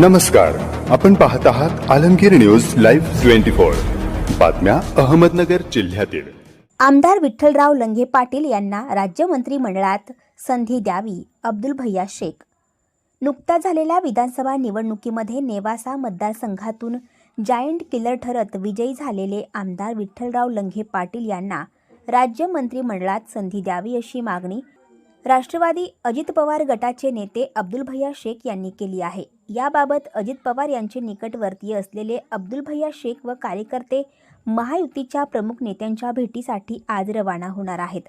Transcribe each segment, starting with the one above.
नमस्कार. आपण पाहत आहात Alamgir news live twenty four. बातम्या अहमदनगर जिल्ह्यातील. आमदार विठ्ठलराव लंघे पाटील यांना राज्य मंत्रिमंडळात संधी द्यावी अब्दुल भैया शेख. नुकत्याच झालेल्या विधानसभा निवडणुकीमध्ये नेवासा मतदारसंघातून जायंट किलर ठरत विजयी झालेले आमदार विठ्ठलराव लंघे पाटील यांना राज्य मंत्रिमंडळात संधी द्यावी अशी मागणी राष्ट्रवादी अजित पवार गटाचे नेते अब्दुल भैया शेख यांनी केली आहे. याबाबत अजित पवार यांचे निकटवर्तीय असलेले अब्दुल भैया शेख व कार्यकर्ते महायुतीच्या प्रमुख नेत्यांच्या भेटीसाठी आज रवाना होणार आहेत.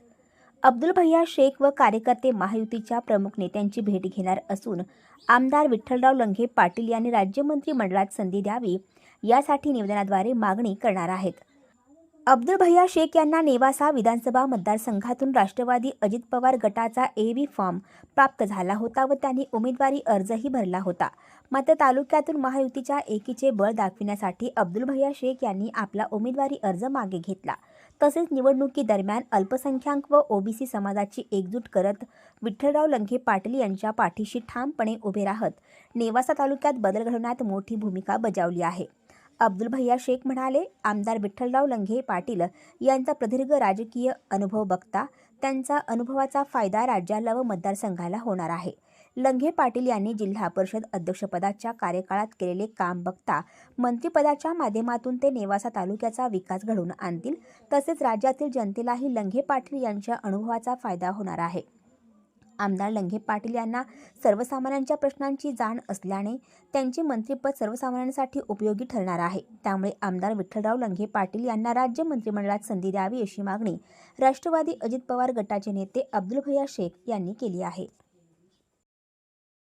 अब्दुल भैया शेख व कार्यकर्ते महायुतीच्या प्रमुख नेत्यांची भेट घेणार असून आमदार विठ्ठलराव लंघे पाटील यांनी राज्यमंत्री मंडळात संधी द्यावी यासाठी निवेदनाद्वारे मागणी करणार आहेत. अब्दुल भैया शेख यांना नेवासा विधानसभा मतदारसंघातून राष्ट्रवादी अजित पवार गटाचा ए व्ही फॉर्म प्राप्त झाला होता व त्यांनी उमेदवारी अर्जही भरला होता. मात्र तालुक्यातून महायुतीच्या एकीचे बळ दाखविण्यासाठी अब्दुल भैया शेख यांनी आपला उमेदवारी अर्ज मागे घेतला. तसेच निवडणुकीदरम्यान अल्पसंख्याक व ओबीसी समाजाची एकजूट करत विठ्ठलराव लंघे पाटील यांच्या पाठीशी ठामपणे उभे राहत नेवासा तालुक्यात बदल घडवण्यात मोठी भूमिका बजावली आहे. अब्दुल भैया शेख म्हणाले आमदार विठ्ठलराव लंघे पाटील यांचा प्रदीर्घ राजकीय अनुभव बघता त्यांचा अनुभवाचा फायदा राज्याला व मतदारसंघाला होणार आहे. लंघे पाटील यांनी जिल्हा परिषद अध्यक्षपदाच्या कार्यकाळात केलेले काम बघता मंत्रिपदाच्या माध्यमातून ते नेवासा तालुक्याचा विकास घडवून आणतील तसेच राज्यातील जनतेलाही लंघे पाटील यांच्या अनुभवाचा फायदा होणार आहे. आमदार लंघे पाटील यांना सर्वसामान्यांच्या प्रश्नांची जाण असल्याने त्यांचे मंत्रिपद सर्वसामान्यांसाठी उपयोगी ठरणार आहे. त्यामुळे आमदार विठ्ठलराव लंघे पाटील यांना राज्य मंत्रिमंडळात संधी द्यावी अशी मागणी राष्ट्रवादी अजित पवार गटाचे नेते अब्दुल भैया शेख यांनी केली आहे.